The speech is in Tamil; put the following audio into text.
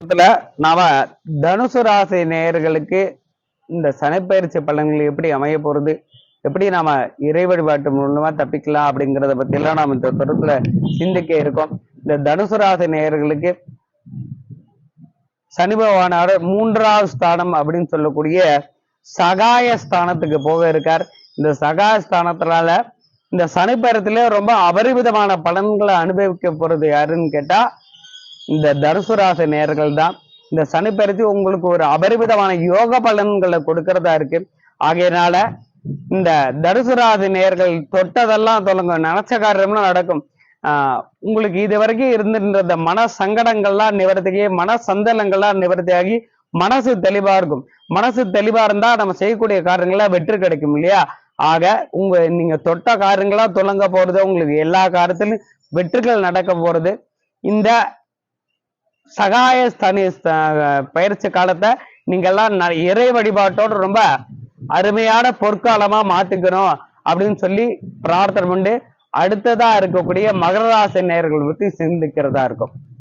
இடத்துல நாம தனுசு ராசி நேயர்களுக்கு இந்த சனிப்பயிற்சி பலன்கள் எப்படி அமைய போறது? எப்படி நாம இறை வழிபாட்டு மூலமா தப்பிக்கலாம் அப்படிங்கிறத பத்தி எல்லாம் நாம இந்த தொடர்புல சிந்திக்க இருக்கோம். இந்த தனுசு ராசி நேயர்களுக்கு சனி பகவானார் மூன்றாவது ஸ்தானம் அப்படின்னு சொல்லக்கூடிய சகாய ஸ்தானத்துக்கு போக இருக்கார். இந்த சகாய ஸ்தானத்தினால இந்த சனிப்பயரத்திலே ரொம்ப அபரிவிதமான பலன்களை அனுபவிக்க போறது யாருன்னு கேட்டா இந்த தனுசுராச நேர்கள் தான். இந்த சனிப்பெருத்தி உங்களுக்கு ஒரு அபரிமிதமான யோக பலன்களை கொடுக்கறதா இருக்கு. ஆகையினால இந்த தனுசுராசி நேர்கள் தொட்டதெல்லாம் சொல்லுங்க நினைச்ச காரியம்லாம் நடக்கும். ஆஹ் உங்களுக்கு இது வரைக்கும் இருந்திருந்த இந்த மன சங்கடங்கள்லாம் நிவர்த்தியாகி மன சந்தலங்கள்லாம் நிவர்த்தியாகி மனசு தெளிவா இருக்கும். மனசு தெளிவா இருந்தா நம்ம செய்யக்கூடிய காரியங்களா வெற்றி கிடைக்கும் இல்லையா? ஆக உங்க நீங்க தொட்ட காரியங்களா தொடங்க போறது உங்களுக்கு எல்லா காரியத்திலும் வெற்றிகள் நடக்க போறது. இந்த சகாய ஸ்தனி பயிற்சி காலத்தை நீங்க எல்லாம் ந- இறை வழிபாட்டோடு ரொம்ப அருமையான பொற்காலமா மாத்திக்கணும் அப்படின்னு சொல்லி பிரார்த்தனை உண்டு. அடுத்ததா இருக்கக்கூடிய மகர ராசி நேயர்கள் பத்தி சிந்திக்கிறதா இருக்கும்.